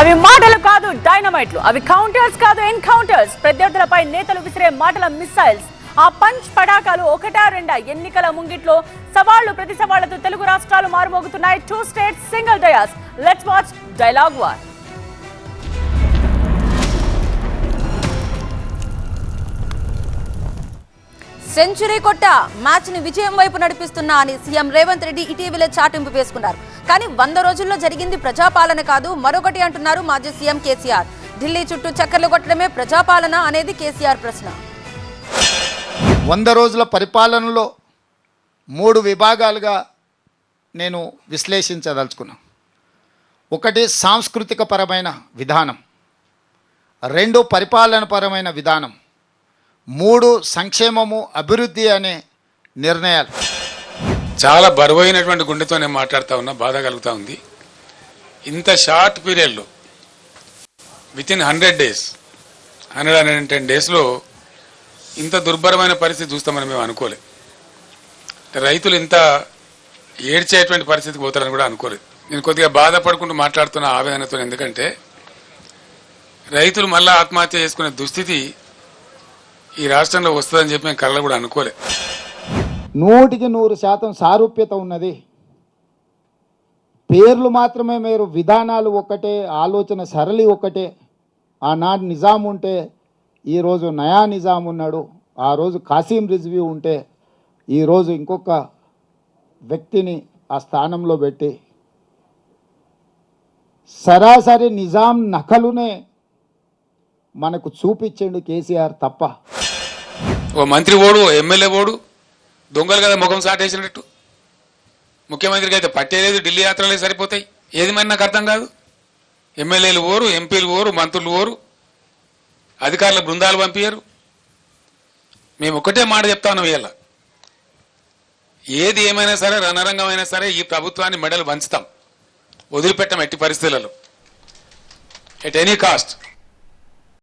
అవి మాటలు కాదు డైనమైట్లు. అవి కౌంటర్స్ కాదు ఎన్కౌంటర్స్ ప్రత్యర్థులపై నేతలు విసిరే మాటల మిస్సైల్స్ ఆ పంచ్ పడాకాలు ఒకటా రెండా ఎన్నికల ముంగిట్లో సవాళ్ళు ప్రతి సవాళ్ళతో తెలుగు రాష్ట్రాలు మారుమోగుతున్నాయి. Two states single dais let's watch dialogue war century కొట్ట మ్యాచ్ని విజయం వైపు నడిపిస్తున్నా అని సీఎం రేవంత్ రెడ్డి ఇటీవలే చాటింపు వేసుకున్నారు. కానీ వంద రోజుల్లో జరిగింది ప్రజాపాలన కాదు. మరొకటి అంటున్నారు మాజీ సీఎం కేసీఆర్. ఢిల్లీ చుట్టూ చక్కర్లు కొట్టడమే ప్రజాపాలన అనేది కేసీఆర్ ప్రశ్న. వంద రోజుల పరిపాలనలో మూడు విభాగాలుగా నేను విశ్లేషించదలుచుకున్నాను ఒకటి సాంస్కృతిక పరమైన విధానం. రెండు పరిపాలన పరమైన విధానం. మూడు సంక్షేమము అభివృద్ధి అనే నిర్ణయాలు. చాలా బరువైనటువంటి గుండెతో నేను మాట్లాడుతూ ఉన్నా బాధ కలుగుతూ ఉంది. ఇంత షార్ట్ పీరియడ్లో within hundred days hundred hundred ten డేస్లో ఇంత దుర్భరమైన పరిస్థితి చూస్తామని మేము అనుకోలేదు రైతులు ఇంత ఏడ్చేటువంటి పరిస్థితికి పోతారని కూడా అనుకోలేదు. నేను కొద్దిగా బాధపడుకుంటూ మాట్లాడుతున్న ఆవేదనతో ఎందుకంటే రైతులు మళ్ళా ఆత్మహత్య చేసుకునే దుస్థితి ఈ రాష్ట్రంలో వస్తుందని చెప్పి మేము కళ్ళ కూడా అనుకోలేదు నూటికి నూరు శాతం సారూప్యత ఉన్నది. పేర్లు మాత్రమే మీరు విధానాలు ఒక్కటే ఆలోచన సరళి ఒక్కటే. ఆనాడు నిజాం ఉంటే ఈరోజు నయా నిజాం ఉన్నాడు. ఆ రోజు కాసిం రిజ్వీ ఉంటే ఈరోజు ఇంకొక వ్యక్తిని ఆ స్థానంలో పెట్టి సరాసరి నిజాం నకలునే మనకు చూపించండు కేసీఆర్ తప్ప. ఓ మంత్రి ఓడు ఎమ్మెల్యే ఓడు దొంగలు కదా ముఖం సాటేసినట్టు? ముఖ్యమంత్రికి అయితే పట్టేలేదు ఢిల్లీ యాత్రలే సరిపోతాయి. ఏది మరి నాకు అర్థం కాదు? ఎమ్మెల్యేలు ఓరు ఎంపీలు ఓరు మంత్రులు ఓరు అధికారుల బృందాలు పంపించరు మేము ఒకటే మాట చెప్తాను వీళ్ళ. ఏది ఏమైనా సరే రణరంగమైనా సరే ఈ ప్రభుత్వాన్ని మెడలు వంచుతాం. వదిలిపెట్టం ఎట్టి పరిస్థితులలో. At any cost